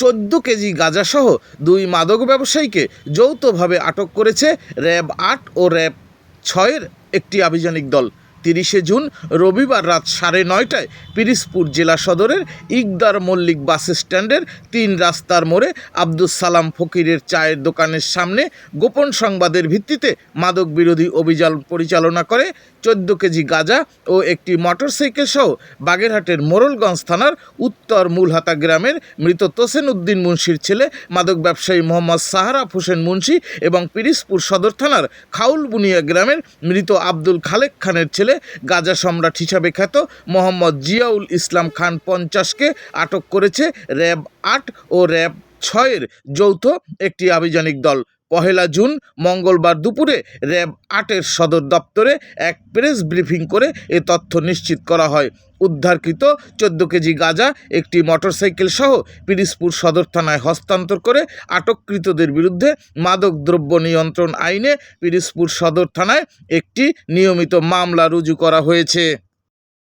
চোদ্দ কেজি গাঁজাসহ দুই মাদক ব্যবসায়ীকে যৌথভাবে আটক করেছে র্যাব আট ও র্যাব ছয়ের একটি আভিযানিক দল। তিরিশে জুন রবিবার রাত সাড়ে নয়টায় পিরিসপুর জেলা সদরের ইকদার মল্লিক বাস স্ট্যান্ডের তিন রাস্তার মোড়ে আব্দুস সালাম ফকিরের চায়ের দোকানের সামনে গোপন সংবাদের ভিত্তিতে মাদক বিরোধী অভিযান পরিচালনা করে চোদ্দ কেজি গাঁজা ও একটি মোটরসাইকেল সহ বাগেরহাটের মোরলগঞ্জ থানার উত্তর মূলহাতা গ্রামের মৃত তোসেন উদ্দিন মুন্সির ছেলে, মাদক ব্যবসায়ী মোহাম্মদ সাহারাফ হোসেন মুন্সি এবং পিরিসপুর সদর থানার খাউল বুনিয়া গ্রামের মৃত আব্দুল খালেক খানের ছেলে গাজা সম্রাট হিসাবে খ্যাত মোহাম্মদ জিয়াউল ইসলাম খান পঞ্চাশকে আটক করেছে র্যাব আট ও র্যাব ছয়ের যৌথ একটি আভিযানিক দল। পহেলা জুন, মঙ্গলবার দুপুরে র্যাব আটের সদর দপ্তরে এক প্রেস ব্রিফিং করে এ তথ্য নিশ্চিত করা হয়। উদ্ধারকৃত চোদ্দ কেজি গাঁজা, একটি মোটরসাইকেল সহ পিরিসপুর সদর থানায় হস্তান্তর করে আটককৃতদের বিরুদ্ধে মাদক দ্রব্য নিয়ন্ত্রণ আইনে পিরিসপুর সদর থানায় একটি নিয়মিত মামলা রুজু করা হয়েছে।